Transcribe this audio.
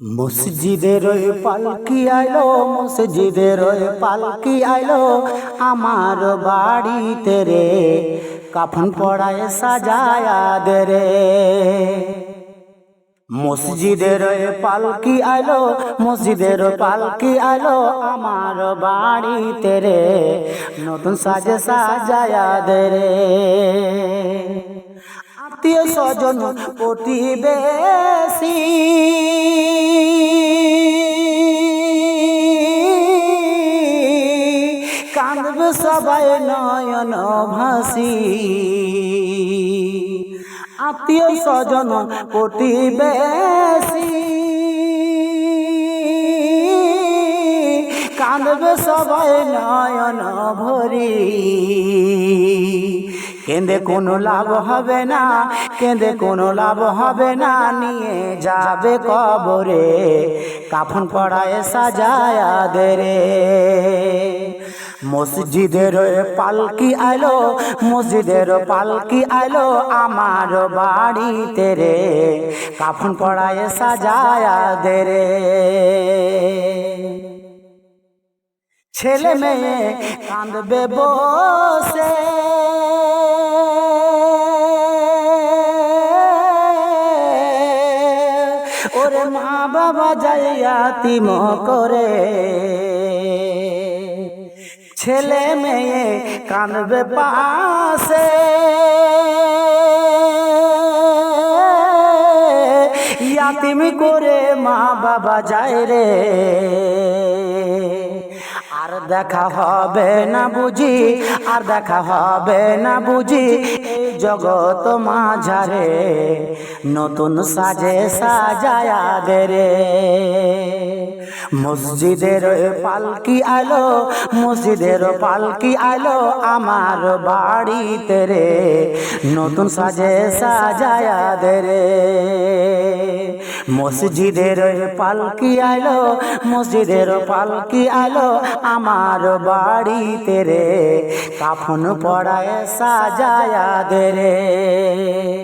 মসজিদের পালকি আইলো, মসজিদের পালকি আইলো, আমার বাড়িতে রে, কাফন পড়ায় সাজায়া দে রে। মসজিদের পালকি আইলো, মসজিদের পালকি আইলো, আমার বাড়িতে রে, নতুন সাজে সাজায়া দে রে। আত্মীয় স্বজন প্রতিবেশী কাঁদবে সবাই নয়ন ভাসি। আত্মীয় স্বজন প্রতিবেশী কাঁদবে সবাই নয়ন ভরি। কেঁদে কোনো লাভ হবে না কেঁদে কোনো লাভ হবে না নিয়ে যাবে কবরে কাফন পড়ায় সাজায়া রে মসজিদের পালকি আলো মসজিদের পালকি আলো আমার বাড়িতে রে। কাফন পড়ায় সাজায়া দে রে ছেলে মেয়ে কাঁদবে বসে। ওরে মা বাবা যাইয়া তিম করে। ছেলে মেয়ে কানবে পাশে। ইয়াতিমি করে মা বাবা যায় রে। আর দেখা হবে না বুঝি, আর দেখা হবে না বুঝি জগৎ মাঝারে নতুন সাজে সাজায়া দে রে। মসজিদের পালকি আলো, মসজিদের পালকি আলো আমার বাড়িতে রে, নতুন সাজে সাজায়া দে রে। মসজিদের পালকি আলো, মসজিদের পালকি আলো আমার বাড়িতে রে, কাফন পড়ায় সাজায়া দে রে।